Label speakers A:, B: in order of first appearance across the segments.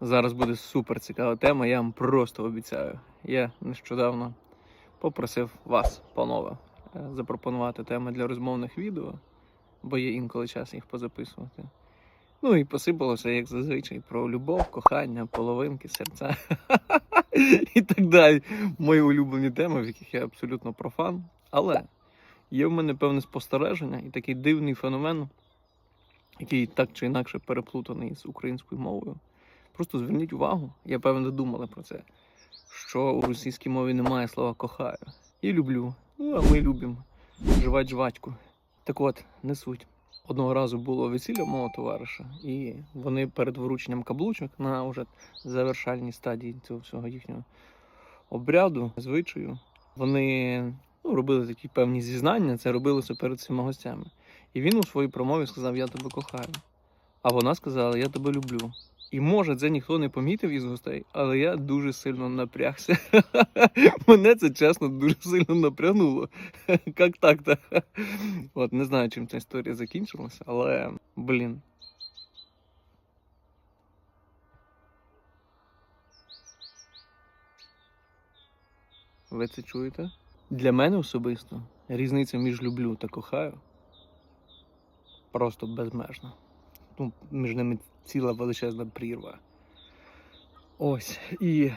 A: Зараз буде супер цікава тема, я вам просто обіцяю. Я нещодавно попросив вас, панове, е, запропонувати теми для розмовних відео, бо є інколи час їх позаписувати. Ну і посипалося, як зазвичай, про любов, кохання, половинки, серця і так далі. Мої улюблені теми, в яких я абсолютно профан. Але є в мене певне спостереження і такий дивний феномен, який так чи інакше переплутаний з українською мовою. Просто зверніть увагу, я певно думали про це, що у російській мові немає слова кохаю і люблю. Ну, а ми любимо жвать жвачку. Так от, не суть. Одного разу було весілля мого товариша, і вони перед врученням каблучок на вже завершальній стадії цього всього їхнього обряду, звичаю, вони ну, робили такі певні зізнання, це робилося перед всіма гостями. І він у своїй промові сказав: Я тебе кохаю. А вона сказала, я тебе люблю. І може це ніхто не помітив із гостей, але я дуже сильно напрягся. Мене це чесно дуже сильно напрягнуло. Як так-то? От не знаю, чим ця історія закінчилася, але блін. Ви це чуєте? Для мене особисто різниця між люблю та кохаю просто безмежна. Ну, між ними ціла величезна прірва. Ось. І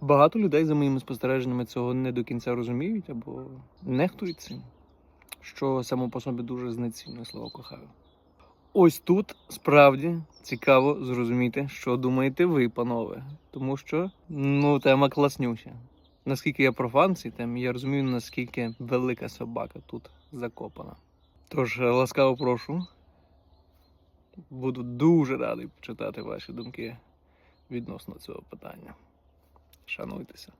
A: багато людей за моїми спостереженнями цього не до кінця розуміють або нехтують цим, що само по собі дуже знецінне слово кохаю. Ось тут справді цікаво зрозуміти, що думаєте ви, панове. Тому що ну, тема класнюча. Наскільки я профан цій темі, я розумію, наскільки велика собака тут закопана. Тож ласкаво прошу. Буду дуже радий почитати ваші думки відносно цього питання. Шануйтеся.